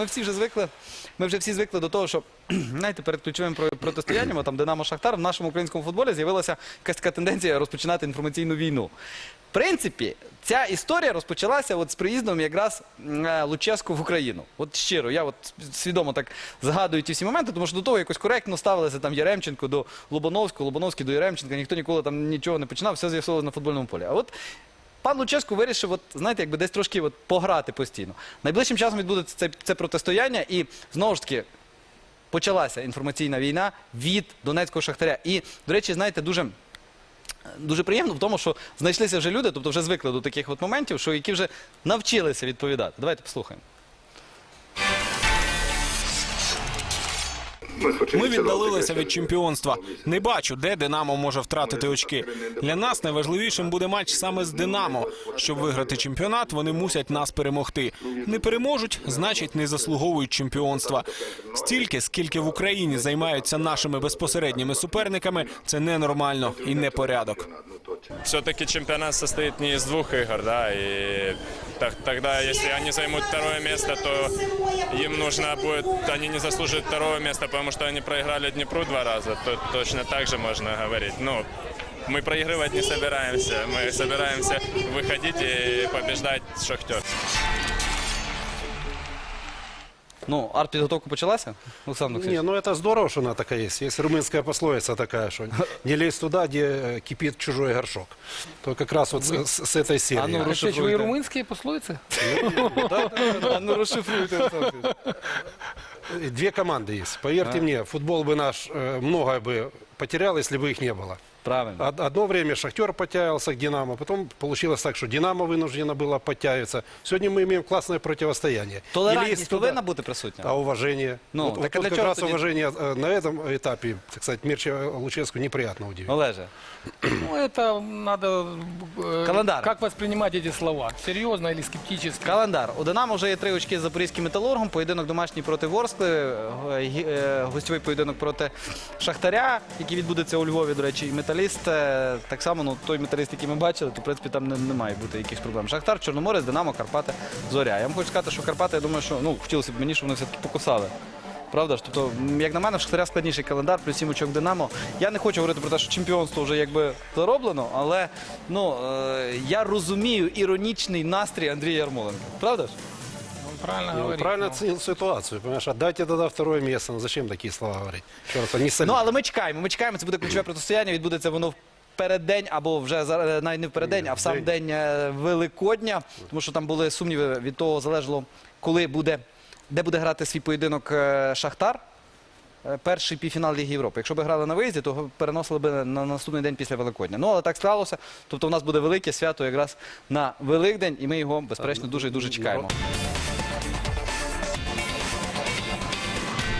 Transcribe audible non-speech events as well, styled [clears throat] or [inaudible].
ми всі вже звикли. Ми вже всі звикли до того, що [clears throat] знаєте, перед ключовим про- протистоянням, там Динамо Шахтар, в нашому українському футболі з'явилася якась така тенденція розпочинати інформаційну війну. В принципі, ця історія розпочалася от з приїздом якраз е, Луческу в Україну. От щиро, я от свідомо так згадую ті всі моменти, тому що до того якось коректно ставилися там Яремченко до Лобановського, Лобановський до Яремченка, ніхто ніколи там нічого не починав, все з'ясовувалося на футбольному полі. А от Пан Луческу вирішив, от, знаєте, якби десь трошки от, пограти постійно. Найближчим часом відбудеться це, це протистояння, і знову ж таки почалася інформаційна війна від Донецького шахтаря. І, до речі, знаєте, дуже. Дуже приємно в тому, що знайшлися вже люди, тобто вже звикли до таких от моментів, що які вже навчилися відповідати. Давайте послухаємо. Ми віддалилися від чемпіонства. Не бачу, де Динамо може втратити очки. Для нас найважливішим буде матч саме з Динамо. Щоб виграти чемпіонат, вони мусять нас перемогти. Не переможуть, значить не заслуговують чемпіонства. Стільки, скільки в Україні займаються нашими безпосередніми суперниками, це ненормально і непорядок. все-таки чемпионат состоит не из двух игр, да, так- тогда, если они займут второе место, то им нужно будет, они не заслужат второго места, потому что они проиграли Днепру два раза, то точно так же можно говорить. Ну, мы проигрывать не собираемся, мы собираемся выходить и побеждать Шахтер. Ну, артпідготовка почалася? Олександр Олексійович? Не, ну это здорово, что она такая есть. Есть румынская пословица такая, что не лезь туда, где э, кипит чужой горшок. То как раз вот с, с- с этой серии. А ну, Алексей, вы и Розшифруйте. румынские пословицы? А ну розшифруйте. Олександр Олексійович. Э, Две команды есть. Поверьте мне, футбол бы наш э, многое бы потерял, если бы их не было. Правильно. Од- Одно время Шахтер подтягивался к Динамо, потом получилось так, что Динамо вынуждено было подтягиваться. Сегодня мы имеем классное противостояние. Не Толерантність лезть туда. повинна бути присутня. А уважение? Ну, вот, так вот а тут для как чего раз тоді- уважение э, на этом этапе, так сказать, Мирча Луческу неприятно удивил. Олеже. Ну, это надо... э, Календар. Как воспринимать эти слова? Серьезно или скептически? Календар. У Динамо вже є три очки з запорізьким металургом. Поєдинок домашній проти Ворскли, е, гі- е, гостьовий поєдинок проти Шахтаря, який відбудеться у Львові, до речі, і металіст. е, Так само, ну той металіст, який ми бачили, то в принципі там не, не має бути якихось проблем. Шахтар, Чорноморець, Динамо, Карпати, Зоря. Я вам хочу сказати, що Карпати, я думаю, що ну хотілося б мені, щоб вони все-таки покусали. Правда ж? Тобто, як на мене, в Шахтаря складніший календар, плюс сім очок Динамо. Я не хочу говорити про те, що чемпіонство вже якби зароблено, але ну е, я розумію іронічний настрій Андрія Ярмоленка. Правда ж? Правильно Ну, говорит. правильно ну. оценил ситуацию, понимаешь? Отдайте тогда второе место. Ну, зачем такие слова говорить? Еще раз, не солидно. Ну але ми чекаємо. Ми чекаємо. Це буде ключове протистояння. Відбудеться воно в переддень або вже за- навіть не в переддень, а в сам День. день е, Великодня. Тому що там були сумніви від того залежало, коли буде, де буде грати свій поєдинок е, Шахтар. Е, Перший півфінал Ліги Європи. Якщо б грали на виїзді, то переносили б на наступний день після Великодня. Ну але так сталося. Тобто, у нас буде велике свято якраз на Великдень, і ми його безперечно дуже і дуже чекаємо.